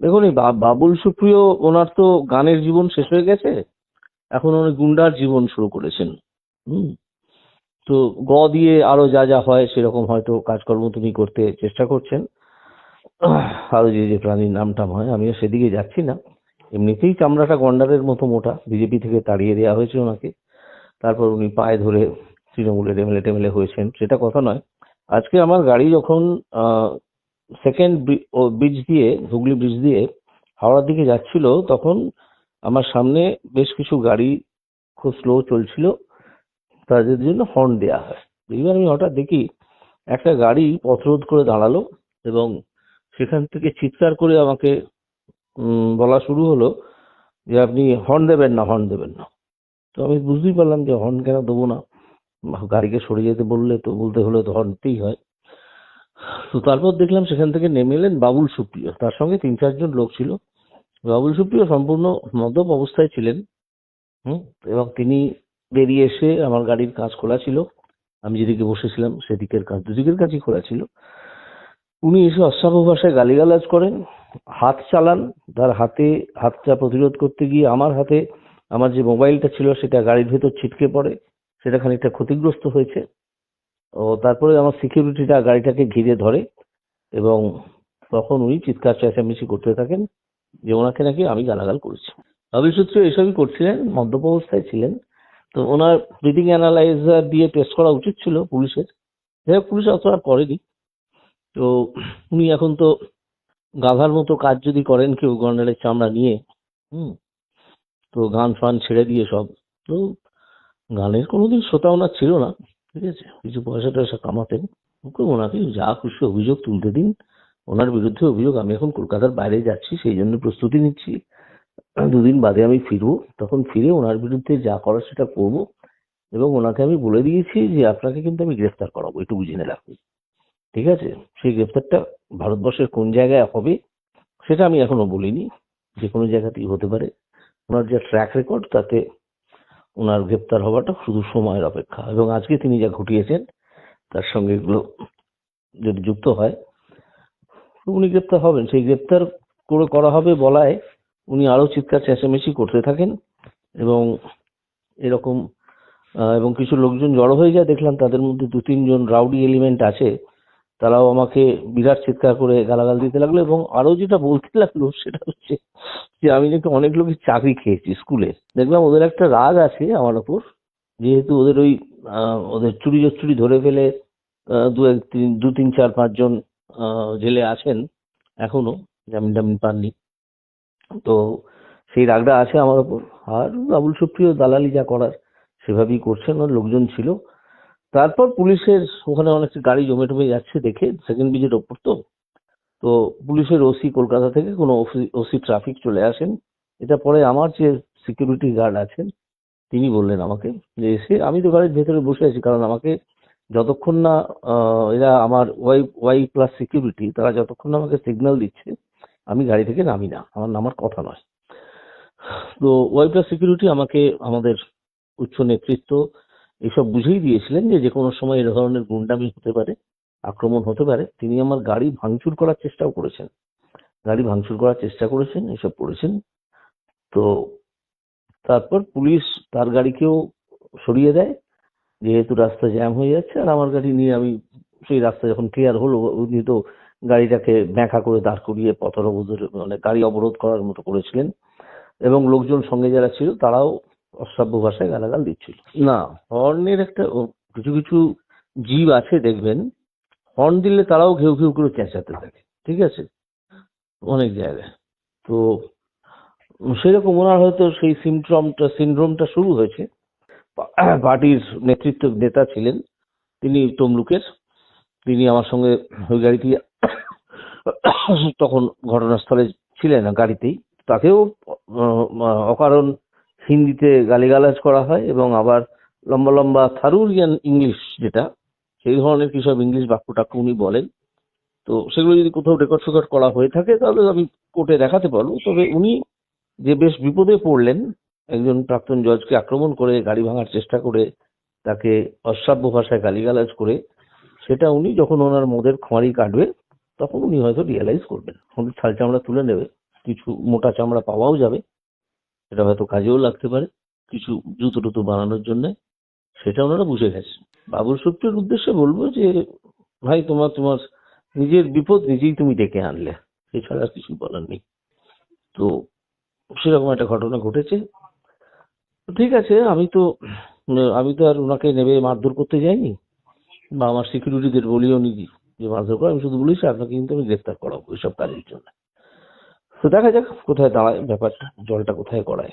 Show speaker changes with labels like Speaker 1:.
Speaker 1: দেখুন, এই বাবুল সুপ্রিয় ওনার তো গানের জীবন শেষ হয়ে গেছে। এখন উনি গুন্ডার জীবন শুরু করেছেন। হুম। তো গ দিয়ে আরও যা যা হয়, সেরকম হয়তো কাজকর্ম তিনি করতে চেষ্টা করছেন। আরও যে যে প্রাণীর নাম টাম হয়, আমিও সেদিকে যাচ্ছি না। এমনিতেই চামড়াটা গন্ডারের মতো মোটা। বিজেপি থেকে তাড়িয়ে দেওয়া হয়েছে ওনাকে। তারপর উনি পায়ে ধরে তৃণমূলের এমএলএ টেমএলএ হয়েছেন। সেটা কথা নয়। আজকে আমার গাড়ি যখন সেকেন্ড ব্রিজ দিয়ে, হুগলি ব্রিজ দিয়ে হাওড়ার দিকে যাচ্ছিল, তখন আমার সামনে বেশ কিছু গাড়ি খুব স্লো চলছিল। তাদের জন্য হর্ন দেওয়া হয়। এইবার আমি হঠাৎ দেখি একটা গাড়ি পথরোধ করে দাঁড়াল এবং সেখান থেকে চিৎকার করে আমাকে বলা শুরু হলো যে আপনি হর্ন দেবেন না হর্ন দেবেন না। তো আমি বুঝতেই পারলাম যে হর্ন কেন দেবো না। গাড়িকে সরে যেতে বললে তো, বলতে হলে তো হর্ন দিতেই হয়। তো তারপর দেখলাম সেখান থেকে নেমে এলেন বাবুল সুপ্রিয়। তার সঙ্গে তিন চারজন লোক ছিল। বাবুল সুপ্রিয় সম্পূর্ণ মদ্যপ অবস্থায় ছিলেন, হুম, এবং তিনি বেরিয়ে এসে আমার গাড়ির কাজ খোলা ছিল। আমি যেদিকে বসেছিলাম সেদিকের কাজ, দুদিকের কাজই খোলা ছিল। উনি এসে অশ্রাব্য ভাষায় গালিগালাজ করেন, হাত চালান, তার হাতে হাতটা প্রতিরোধ করতে গিয়ে আমার হাতে আমার যে মোবাইলটা ছিল সেটা গাড়ির ভেতর ছিটকে পড়ে, সেটা খানিকটা ক্ষতিগ্রস্ত হয়েছে। ও তারপরে আমার সিকিউরিটিটা গাড়িটাকে ঘিরে ধরে এবং তখন উনি চিৎকার চেঁচামেচি করতে থাকেন যে ওনাকে নাকি আমি গালাগাল করেছি। অভিসূত্র এসবই করছিলেন, মদ্যপ অবস্থায় ছিলেন। তো ওনার ব্রিদিং অ্যানালাইজার দিয়ে টেস্ট করা উচিত ছিল পুলিশের। যাই হোক, পুলিশ অত আর করেনি। তো উনি এখন তো গাধার মতো কাজ যদি করেন কেউ গন্ডারের চামড়া নিয়ে, হুম, তো গান ফান ছেড়ে দিয়ে সব। তো গানের কোনোদিন শ্রোতা ওনার ছিল না। ঠিক আছে? কিছু পয়সা টয়সা কামাতেন। ওকে ওনাকে যা খুশি অভিযোগ তুলতে দিন। ওনার বিরুদ্ধে অভিযোগ আমি এখন কলকাতার বাইরে যাচ্ছি, সেই জন্য প্রস্তুতি নিচ্ছি। দুদিন বাদে আমি ফিরবো। তখন ফিরে ওনার বিরুদ্ধে যা করার সেটা করব। এবং ওনাকে আমি বলে দিয়েছি যে, আপনাকে কিন্তু আমি গ্রেফতার করাবো। এটুকু জেনে রাখুন। ঠিক আছে? সেই গ্রেফতারটা ভারতবর্ষের কোন জায়গায় হবে, সেটা আমি এখনও বলিনি। যে কোনো জায়গাতেই হতে পারে। ওনার যে ট্র্যাক রেকর্ড তাতে ওনার গ্রেপ্তার হওয়াটা শুধু সময়ের অপেক্ষা। এবং আজকে তিনি যা ঘটিয়েছেন, তার সঙ্গে এগুলো যদি যুক্ত হয়, উনি গ্রেপ্তার হবেন। সেই গ্রেপ্তার করে করা হবে বলায় উনি আরও চিৎকার চেঁচামেচি করতে থাকেন এবং এরকম এবং কিছু লোকজন জড়ো হয়ে যায়। দেখলাম তাদের মধ্যে দু তিনজন রাউডি এলিমেন্ট আছে। তারাও আমাকে বিরাট চিৎকার করে গালাগাল দিতে লাগল এবং আরও যেটা বলতে লাগল সেটা হচ্ছে যে আমি নাকি অনেক লোকের চাকরি খেয়েছি স্কুলে। দেখলাম ওদের একটা রাগ আছে আমার ওপর, যেহেতু ওদের ওই ওদের চুরি চুরি ধরে ফেলে দু এক তিন, দু তিন, চার পাঁচজন জেলে আছেন এখনও, জামিন টামিন পাননি। তো সেই রাগটা আছে আমার ওপর। আর বাবুল সুপ্রিয় দালালি যা করার সেভাবেই করছেন, ওর লোকজন ছিল। তারপর পুলিশের ওখানে অনেক গাড়ি জমে টমে যাচ্ছে দেখে সেকেন্ড ব্রিজের ওপর তো। তো পুলিশের ওসি কলকাতা থেকে কোনো ওসি ট্রাফিক চলে আসেন। এটা পরে আমার যে সিকিউরিটি গার্ড আছেন, তিনি বললেন আমাকে যে এসে আমি তো গাড়ির ভেতরে বসে আছি, কারণ আমাকে যতক্ষণ না এরা আমার ওয়াই ওয়াই প্লাস সিকিউরিটি তারা যতক্ষণ না আমাকে সিগন্যাল দিচ্ছে, আমি গাড়ি থেকে নামি না। আমার নামার কথা নয়। তো ওয়াই প্লাস সিকিউরিটি আমাকে, আমাদের উচ্চ নেতৃত্ব এসব বুঝেই দিয়েছিলেন যে যে কোনো সময় এ ধরনের গুন্ডামি হতে পারে, আক্রমণ হতে পারে। তিনি আমার গাড়ি ভাঙচুর করার চেষ্টাও করেছেন। গাড়ি ভাঙচুর করার চেষ্টা করেছেন, এসব করেছেন। তো তারপর পুলিশ তার গাড়িকেও সরিয়ে দেয়। যেহেতু রাস্তা জ্যাম হয়ে যাচ্ছে, আর আমার গাড়ি নিয়ে আমি সেই রাস্তা যখন ক্লিয়ার হলো, উনি তো গাড়িটাকে ব্যাঁকা করে দাঁড় করিয়ে পথ অবরোধের মানে গাড়ি অবরোধ করার মতো করেছিলেন। এবং লোকজন সঙ্গে যারা ছিল, তারাও অশ্রাব্য ভাষায় গালাগাল দিচ্ছিল। না, হর্নের একটা কিছু কিছু জীব আছে দেখবেন, হর্ন দিলে তারাও ঘেউ ঘেউ করে চেঁচাতে থাকে, ঠিক আছে? অনেক জায়গায়। তো সেরকম ওনার হয়তো সেই সিমট্রমটা, সিনড্রোমটা শুরু হয়েছে। পার্টির নেতৃত্ব নেতা ছিলেন তিনি তমলুকের তিনি আমার সঙ্গে ওই গাড়িটি তখন ঘটনাস্থলে ছিলেন গাড়িতেই। তাকেও অকারণ হিন্দিতে গালিগালাজ করা হয় এবং আবার লম্বা লম্বা থারুরিয়ান ইংলিশ যেটা, সেই ধরনের কি সব ইংলিশ বাক্য টাক্য উনি বলেন। তো সেগুলো যদি কোথাও রেকর্ড ফেকর্ড করা হয়ে থাকে, তাহলে আমি কোর্টে দেখাতে পারব। তবে উনি যে বেশ বিপদে পড়লেন, একজন প্রাক্তন জজকে আক্রমণ করে, গাড়ি ভাঙার চেষ্টা করে, তাকে অশ্রাব্য ভাষায় গালিগালাজ করে, সেটা উনি যখন ওনার মদের খোঁয়ারি কাটবে, তখন উনি হয়তো রিয়েলাইজ করবেন। ওদের ছাল চামড়া তুলে নেবে, কিছু মোটা চামড়া পাওয়াও যাবে। সেটা হয়তো কাজেও লাগতে পারে, কিছু জুতো টুতো বানানোর জন্য, সেটা ওনারা বুঝে গেছে। বাবুল সুপ্রিয়র উদ্দেশ্যে বলব যে, ভাই, তোমার তোমার নিজের বিপদ নিজেই তুমি ডেকে আনলে, এছাড়া আর কিছু বলার নেই। তো সেরকম একটা ঘটনা ঘটেছে। ঠিক আছে, আমি তো আমি তো আর ওনাকে নেবে মারধর করতে যাইনি, বা আমার সিকিউরিটিদের বলিও নি যে মারধর করে, আমি শুধু বলেছি, আপনাকে কিন্তু আমি গ্রেফতার করাবো এইসব কাজের জন্য। তো দেখা যাক কোথায় দাঁড়ায় ব্যাপারটা জলটা কোথায় গড়ায়।